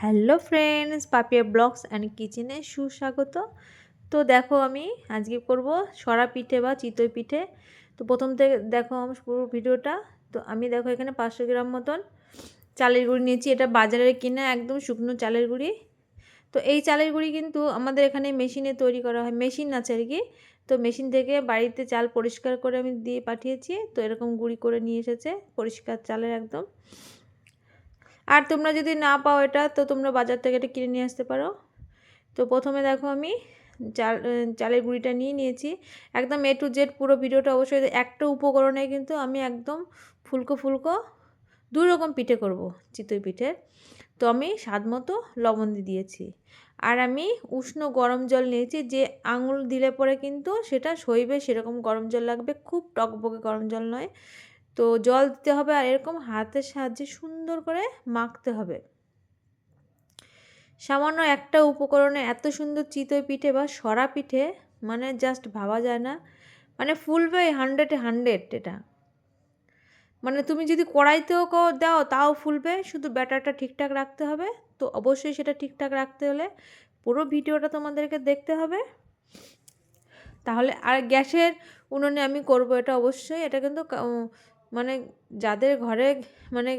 Hello friends, Papiya blogs and কিচেনে সুস্বাগত। তো দেখো আমি আজকে করব সরা পিঠে বা চিতই পিঠে। তো প্রথম থেকে দেখো আমার পুরো ভিডিওটা। তো আমি দেখো এখানে পাঁচশো গ্রাম মতন চালের গুঁড়ি নিয়েছি। এটা বাজারে কিনে একদম শুকনো চালের গুঁড়ি। তো এই চালের গুঁড়ি কিন্তু আমাদের এখানে মেশিনে তৈরি করা হয়। মেশিন আছে আর কি। তো মেশিন থেকে বাড়িতে চাল পরিষ্কার করে আমি দিয়ে পাঠিয়েছি। তো এরকম গুঁড়ি করে নিয়ে এসেছে। পরিষ্কার চালের একদম। আর তোমরা যদি না পাও এটা, তো তোমরা বাজার থেকে এটা কিনে নিয়ে আসতে পারো। তো প্রথমে দেখো আমি চাল, চালের গুঁড়িটা নিয়ে নিয়েছি। একদম এ টু জেড পুরো ভিডিওটা অবশ্যই একটা উপকরণে কিন্তু আমি একদম ফুলকো ফুলকো দুই রকম পিঠে করব, চিতই পিঠে তো আমি স্বাদ মতো লবণ দিয়ে দিয়েছি। আর আমি উষ্ণ গরম জল নিয়েছি, যে আঙুল দিলে পরে কিন্তু সেটা সইবে সেরকম গরম জল লাগবে, খুব টকবকে গরম জল নয়। তো জল দিতে হবে আর এরকম হাতের সাহায্যে সুন্দর করে মাখতে হবে। সামান্য একটা উপকরণে এত সুন্দর চিতই পিঠে বা সরা পিঠে মানে জাস্ট ভাবা যায় না। মানে ফুলবে হান্ড্রেডে হান্ড্রেড এটা। মানে তুমি যদি কড়াইতেও দাও তাও ফুলবে, শুধু ব্যাটারটা ঠিকঠাক রাখতে হবে। তো অবশ্যই সেটা ঠিকঠাক রাখতে হলে পুরো ভিডিওটা তোমাদেরকে দেখতে হবে। তাহলে আর গ্যাসের উনুনে আমি করব এটা অবশ্যই। এটা কিন্তু মানে যাদের ঘরে মানে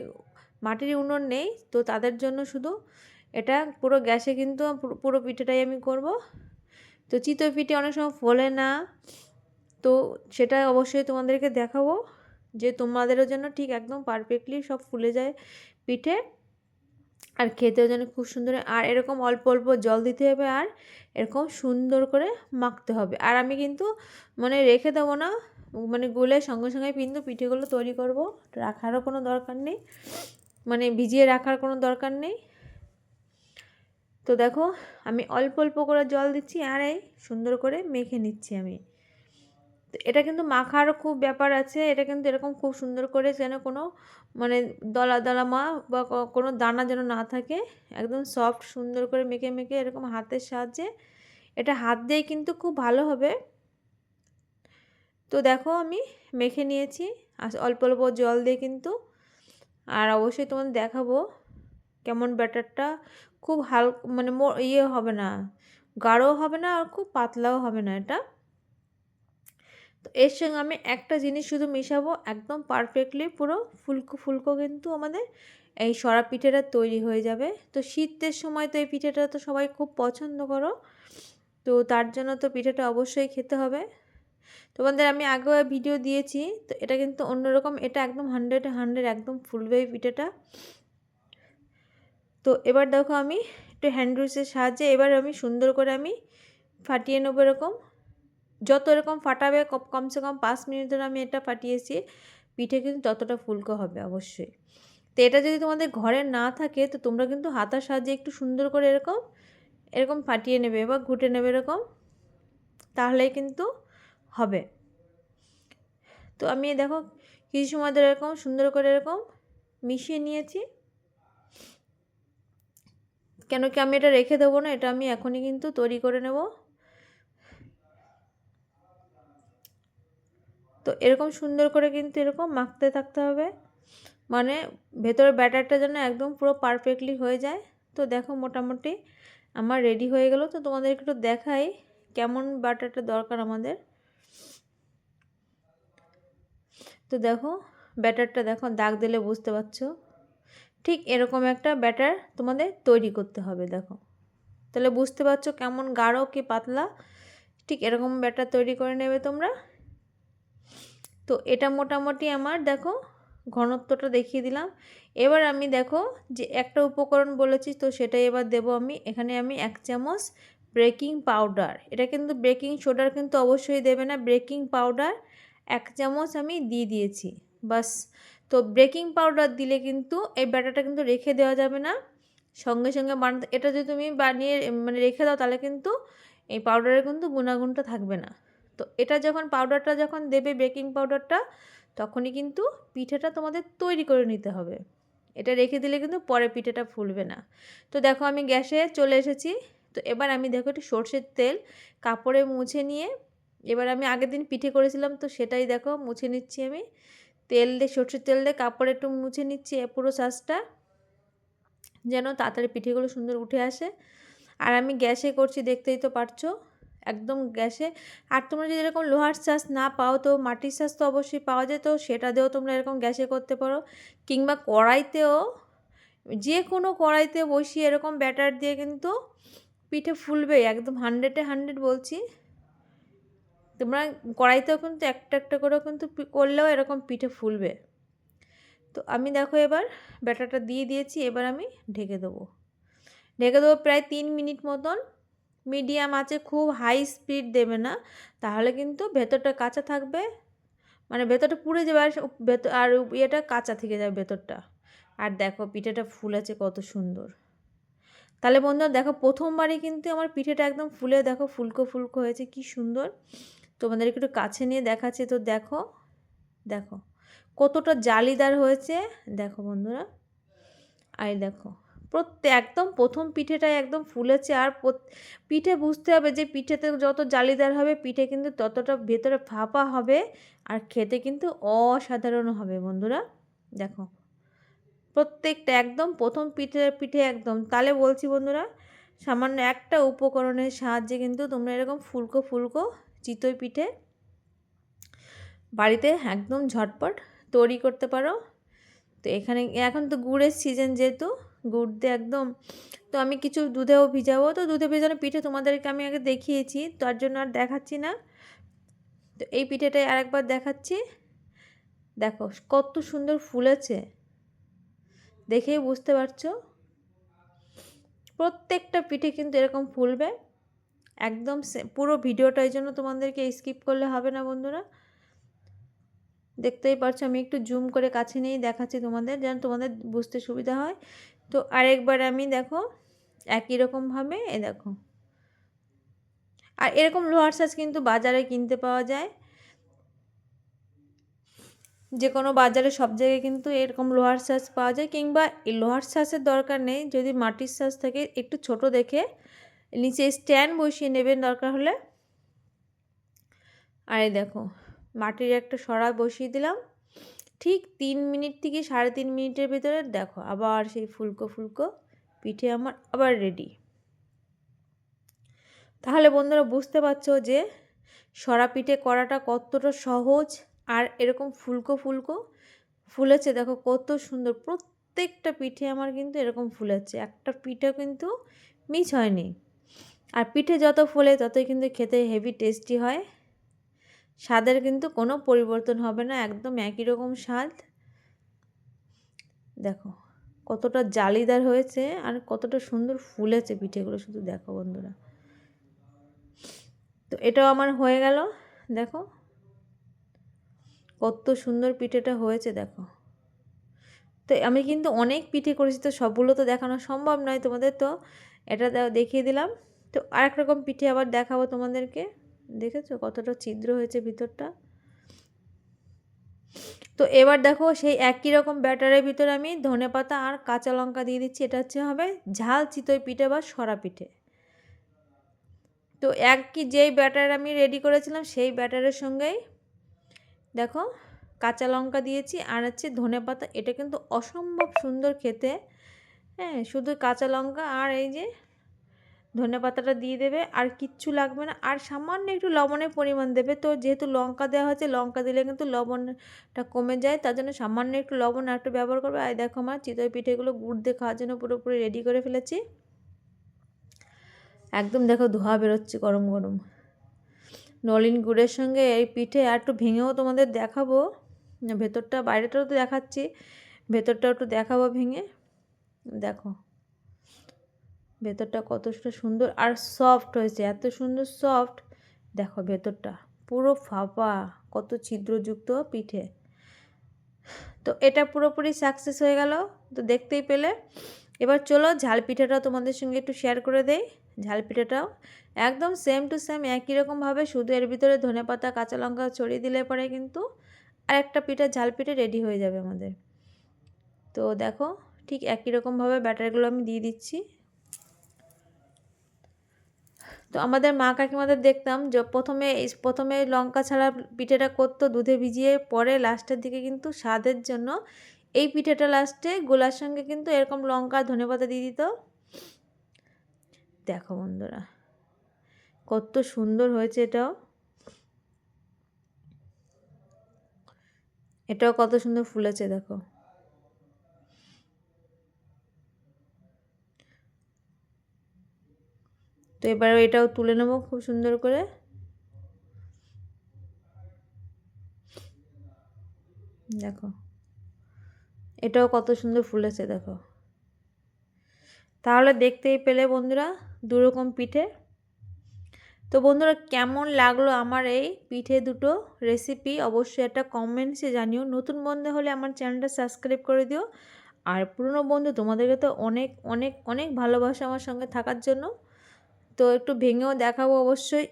মাটির উনুন নেই, তো তাদের জন্য শুধু এটা পুরো গ্যাসে কিন্তু পুরো পিঠেটাই আমি করব। তো চিতই পিঠে অনেক সময় ফোলে না, তো সেটা অবশ্যই তোমাদেরকে দেখাবো যে তোমাদেরও জন্য ঠিক একদম পারফেক্টলি সব ফুলে যায় পিঠে আর খেতেও যেন খুব সুন্দর আর এরকম অল্প অল্প জল দিতে হবে আর এরকম সুন্দর করে মাখতে হবে। আর আমি কিন্তু মানে রেখে দেবো না মানে গুলে সঙ্গে সঙ্গে কিন্তু পিঠেগুলো তৈরি করব। রাখারও কোনো দরকার নেই। মানে ভিজিয়ে রাখার কোনো দরকার নেই। তো দেখো, আমি অল্প অল্প করে জল দিচ্ছি আর এই সুন্দর করে মেখে নিচ্ছি আমি। এটা কিন্তু মাখারও খুব ব্যাপার আছে। এটা কিন্তু এরকম খুব সুন্দর করে যেন কোনো মানে দলা দলা মা বা কোনো দানা যেন না থাকে। একদম সফট সুন্দর করে মেখে মেখে এরকম হাতের সাহায্যে। এটা হাত দিয়ে কিন্তু খুব ভালো হবে। তো দেখো আমি মেখে নিয়েছি। আর অল্প অল্প জল দিয়ে কিন্তু। আর অবশ্যই তোমাদের দেখাবো কেমন ব্যাটারটা। খুব হাল মানে ইয়ে হবে না, গাঢ় হবে না আর খুব পাতলাও হবে না এটা। তো এর সঙ্গে আমি একটা জিনিস শুধু মেশাবো, একদম পারফেক্টলি পুরো ফুলকো ফুলকো কিন্তু আমাদের এই সরা পিঠেটা তৈরি হয়ে যাবে। তো শীতের সময় তো এই পিঠেটা তো সবাই খুব পছন্দ করো। তো তার জন্য তো পিঠেটা অবশ্যই খেতে হবে। তোমাদের আমি আগেও ভিডিও দিয়েছি, তো এটা কিন্তু অন্যরকম, এটা একদম হান্ড্রেড হান্ড্রেড একদম ফুলবে পিঠেটা তো এবার দেখো আমি একটু হ্যান্ড রুসের সাহায্যে এবার আমি সুন্দর করে আমি ফাটিয়ে নেব এরকম। যত এরকম ফাটাবে কমসে কম পাঁচ মিনিট ধরে আমি এটা ফাটিয়েছি, পিঠে কিন্তু ততটা ফুলকো হবে অবশ্যই। তো এটা যদি তোমাদের ঘরে না থাকে, তো তোমরা কিন্তু হাতার সাহায্যে একটু সুন্দর করে এরকম এরকম ফাটিয়ে নেবে বা ঘুটে নেবে এরকম, তাহলেই কিন্তু হবে। তো আমি দেখো কিছু সময় ধরে এরকম, সুন্দর করে এরকম মিশিয়ে নিয়েছি। কেন কি আমি এটা রেখে দেবো না, এটা আমি এখনই কিন্তু তৈরি করে নেব। তো এরকম সুন্দর করে কিন্তু এরকম মাখতে থাকতে হবে। মানে ভেতরের ব্যাটারটা যেন একদম পুরো পারফেক্টলি হয়ে যায়। তো দেখো মোটামুটি আমার রেডি হয়ে গেল। তো তোমাদের একটু দেখাই কেমন ব্যাটারটা দরকার আমাদের। তো দেখো, ব্যাটারটা দেখো, দাগ দিলে বুঝতে পারছ। ঠিক এরকম একটা ব্যাটার তোমাদের তৈরি করতে হবে, দেখো। তাহলে বুঝতে পারছ কেমন গাঢ় কি পাতলা? ঠিক এরকম ব্যাটার তৈরি করে নেবে তোমরা। তো এটা মোটামুটি আমার, দেখো, ঘনত্বটা দেখিয়ে দিলাম। এবার আমি দেখো যে একটা উপকরণ বলেছি, তো সেটাই এবার দেব আমি। এখানে আমি এক চামচ বেকিং পাউডার। এটা কিন্তু বেকিং সোডার কিন্তু অবশ্যই দেবে না। বেকিং পাউডার এক চামচ আমি দিয়ে দিয়েছি। বাস, তো বেকিং পাউডার দিলে কিন্তু এই ব্যাটারটা কিন্তু রেখে দেওয়া যাবে না। সঙ্গে সঙ্গে বানাতে এটা যদি তুমি বানিয়ে মানে রেখে দাও তাহলে কিন্তু এই পাউডারের কিন্তু গুণাগুণটা থাকবে না। তো এটা যখন পাউডারটা যখন দেবে বেকিং পাউডারটা তখনই কিন্তু পিঠেটা তোমাদের তৈরি করে নিতে হবে। এটা রেখে দিলে কিন্তু পরে পিঠেটা ফুলবে না। তো দেখো আমি গ্যাসে চলে এসেছি। তো এবার আমি দেখো একটু সর্ষের তেল, কাপড়ে মুছে নিয়ে এবার আমি আগের দিন পিঠে করেছিলাম, তো সেটাই দেখো মুছে নিচ্ছি আমি। তেল দিয়ে, সর্ষের তেল দিয়ে কাপড়ে একটু মুছে নিচ্ছি পুরো শ্বাসটা যেন তাড়াতাড়ি পিঠেগুলো সুন্দর উঠে আসে। আর আমি গ্যাসে করছি, দেখতেই তো পারছ, একদম গ্যাসে। আর তোমরা যদি এরকম লোহার শ্বাস না পাও, তো মাটির শ্বাস তো অবশ্যই পাওয়া যায়, তো সেটা দিয়েও তোমরা এরকম গ্যাসে করতে পারো। কিংবা কড়াইতেও, যে কোনো কড়াইতে বসিয়ে এরকম ব্যাটার দিয়ে কিন্তু পিঠে ফুলবে, একদম হান্ড্রেডে হান্ড্রেড বলছি। তোমরা কড়াইতেও কিন্তু একটা একটা করে কিন্তু করলেও এরকম পিঠে ফুলবে। তো আমি দেখো এবার ব্যাটারটা দিয়ে দিয়েছি, এবার আমি ঢেকে দেবো। ঢেকে দেবো প্রায় তিন মিনিট মতন। মিডিয়াম আছে, খুব হাই স্পিড দেবে না, তাহলে কিন্তু ভেতরটা কাঁচা থাকবে। মানে ভেতরটা পুড়ে যাবে আর ভেতর আর ইয়েটা কাঁচা থেকে যাবে ভেতরটা। আর দেখো পিঠেটা ফুলেছে কত সুন্দর। তাহলে বন্ধুরা দেখো প্রথমবারই কিন্তু আমার পিঠেটা একদম ফুলে, দেখো ফুলকো ফুলকো হয়েছে, কি সুন্দর। তোমাদের একটু কাছে নিয়ে দেখাচ্ছে। তো দেখো দেখো কতটা জালিদার হয়েছে। দেখো বন্ধুরা, আর দেখো প্রত্যেক একদম প্রথম পিঠেটাই একদম ফুলেছে। আর পিঠে বুঝতে হবে যে পিঠেতে যত জালিদার হবে, পিঠে কিন্তু ততটা ভেতরে ফাঁপা হবে। আর খেতে কিন্তু অসাধারণ হবে বন্ধুরা। দেখো প্রত্যেকটা একদম প্রথম পিঠে পিঠে একদম। তাহলে বলছি বন্ধুরা, সামান্য একটা উপকরণের সাহায্যে কিন্তু তোমরা এরকম ফুলকো ফুলকো চিতই পিঠে। বাড়িতে একদম ঝটপট তৈরি করতে পারো। তো এখানে, এখন তো গুড়ের সিজন যেহেতু, গুড় দিয়ে একদম, তো আমি কিছু দুধেও ভিজাবো। তো দুধে ভেজানো পিঠে তোমাদেরকে আমি আগে দেখিয়েছি, তার জন্য আর দেখাচ্ছি না। তো এই পিঠেটাই আরেকবার দেখাচ্ছি। দেখো, কত সুন্দর ফুলেছে। দেখেই বুঝতে পারছ। প্রত্যেকটা পিঠে কিন্তু এরকম ফুলবে। একদম পুরো ভিডিওটা এই জন্য তোমাদেরকে স্কিপ করলে হবে না বন্ধুরা। দেখতেই পারছ, আমি একটু জুম করে কাছে নিয়েই দেখাচ্ছি তোমাদের, যেন তোমাদের বুঝতে সুবিধা হয়। তো আরেকবার আমি দেখো, একই রকমভাবে এ দেখো। আর এরকম লোহার সাজ কিন্তু বাজারে কিনতে পাওয়া যায়। যে কোনো বাজারে সব জায়গায় কিন্তু এরকম লোহার সাজ পাওয়া যায়, কিংবা এই লোহার সাজের দরকার নেই। যদি মাটির সাজ থাকে, একটু ছোট দেখে নিচে স্ট্যান্ড বসিয়ে নেবেন দরকার হলে। আর দেখো, মাটির একটা সরা বসিয়ে দিলাম। ঠিক তিন মিনিট থেকে সাড়ে তিন মিনিটের ভিতরে দেখো, আবার সেই ফুলকো ফুলকো পিঠে আমার আবার রেডি তাহলে বন্ধুরা বুঝতে পারছ যে সরা পিঠে করাটা কতটা সহজ আর এরকম ফুলকো ফুলকো ফুলেছে। দেখো কত সুন্দর, প্রত্যেকটা পিঠে আমার কিন্তু এরকম ফুলেছে, একটা পিঠে কিন্তু মিস হয়নি। আর পিঠে যত ফোলে ততই কিন্তু খেতে হেভি টেস্টি হয়। স্বাদের কিন্তু কোনো পরিবর্তন হবে না, একদম একই রকম স্বাদ। দেখো, কতটা জালিদার হয়েছে আর কতটা সুন্দর ফুলেছে পিঠেগুলো, শুধু দেখো বন্ধুরা। তো এটাও আমার হয়ে গেল, দেখো। কত সুন্দর পিঠেটা হয়েছে, দেখো। তো আমি কিন্তু অনেক পিঠে করেছি, তো সবগুলো তো দেখানো সম্ভব নয় তোমাদের, তো এটা দেখিয়ে দিলাম। তো আরেক রকম পিঠে আবার দেখাবো তোমাদেরকে। দেখেছ কতটা ছিদ্র হয়েছে ভিতরটা? তো এবার দেখো সেই একই রকম ব্যাটারের ভিতরে আমি ধনে পাতা আর কাঁচা লঙ্কা দিয়ে দিচ্ছি। এটা হচ্ছে হবে ঝাল চিতই পিঠে বা সরা পিঠে। তো একই যেই ব্যাটার আমি রেডি করেছিলাম সেই ব্যাটারের সঙ্গেই দেখো কাঁচা লঙ্কা দিয়েছি আর হচ্ছে ধনে পাতা। এটা কিন্তু অসম্ভব সুন্দর খেতে। হ্যাঁ শুধু কাঁচা লঙ্কা আর এই যে ধনে পাতাটা দিয়ে দেবে, আর কিচ্ছু লাগবে না। আর সামান্য একটু লবণের পরিমাণ দেবে। তো যেহেতু লঙ্কা দেওয়া হয়েছে, লঙ্কা দিলে কিন্তু লবণটা কমে যায়। তার জন্য সামান্য একটু লবণ একটু ব্যবহার করবে। আর দেখো আমার চিতই পিঠেগুলো গুড় দিয়ে খাওয়ার জন্য পুরোপুরি রেডি করে ফেলেছি। একদম দেখো ধোয়া বেরোচ্ছে গরম গরম। নলিন গুড়ের সঙ্গে এই পিঠে আর একটু ভেঙেও তোমাদের দেখাবো। ভেতরটা, বাইরেটাও তো দেখাচ্ছি। ভেতরটাও একটু দেখাবো ভেঙে। দেখো। ভেতরটা কতটা সুন্দর আর সফট হয়েছে, এত সুন্দর সফট দেখো ভেতরটা, পুরো ফাঁপা, কত ছিদ্রযুক্ত পিঠে। তো এটা পুরোপুরি সাকসেস হয়ে গেল, তো দেখতেই পেলে। এবার চলো ঝাল পিঠাটাও তোমাদের সঙ্গে একটু শেয়ার করে দেই। ঝাল পিঠাটাও একদম সেম টু সেম একই রকমভাবে শুধু এর ভিতরে ধনে পাতা, কাঁচা লঙ্কা ছড়িয়ে দিলে পরে কিন্তু আর একটা পিঠা ঝাল পিঠে রেডি হয়ে যাবে আমাদের। তো দেখো ঠিক একই রকমভাবে ব্যাটারগুলো আমি দিয়ে দিচ্ছি। তো আমাদের মা কাকিমাদের দেখতাম যে প্রথমে প্রথমে লঙ্কা ছাড়া পিঠেটা করতো, দুধে ভিজিয়ে পরে লাস্টের দিকে কিন্তু স্বাদের জন্য এই পিঠেটা লাস্টে গোলার সঙ্গে কিন্তু এরকম লঙ্কা ধনেপাতা দিয়ে দিত। দেখো বন্ধুরা, কত সুন্দর হয়েছে এটাও। এটাও কত সুন্দর ফুলেছে, দেখো। তো এবার এটাও তুলে নেব খুব সুন্দর করে। দেখো, এটাও কত সুন্দর ফুলেছে দেখো। তাহলে দেখতেই পেলে বন্ধুরা দুরকম পিঠে। তো বন্ধুরা কেমন লাগল আমার এই পিঠে দুটো রেসিপি অবশ্যই একটা কমেন্টসে জানিও। নতুন বন্ধু হলে আমার চ্যানেলটা সাবস্ক্রাইব করে দিও। আর পুরনো বন্ধু তোমাদেরকে তো অনেক অনেক অনেক ভালোবাসা আমার সঙ্গে থাকার জন্য। তো একটু ভেঙেও দেখাবো অবশ্যই।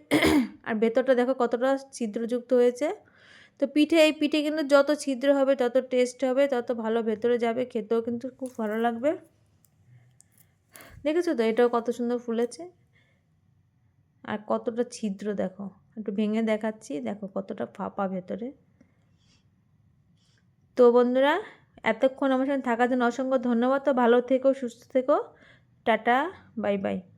আর ভেতরটা দেখো কতটা ছিদ্রযুক্ত হয়েছে। তো পিঠে, এই পিঠে কিন্তু যত ছিদ্র হবে, তত টেস্ট হবে, তত ভালো ভেতরে যাবে, খেতেও কিন্তু খুব ভালো লাগবে। দেখেছ তো? এটাও কত সুন্দর ফুলেছে। আর কতটা ছিদ্র দেখো। একটু ভেঙে দেখাচ্ছি, দেখো কতটা ফাঁপা ভেতরে। তো বন্ধুরা, এতক্ষণ আমার সঙ্গে থাকার জন্য অসংখ্য ধন্যবাদ। তো ভালো থেকো, সুস্থ থেকো। Tata, bye bye.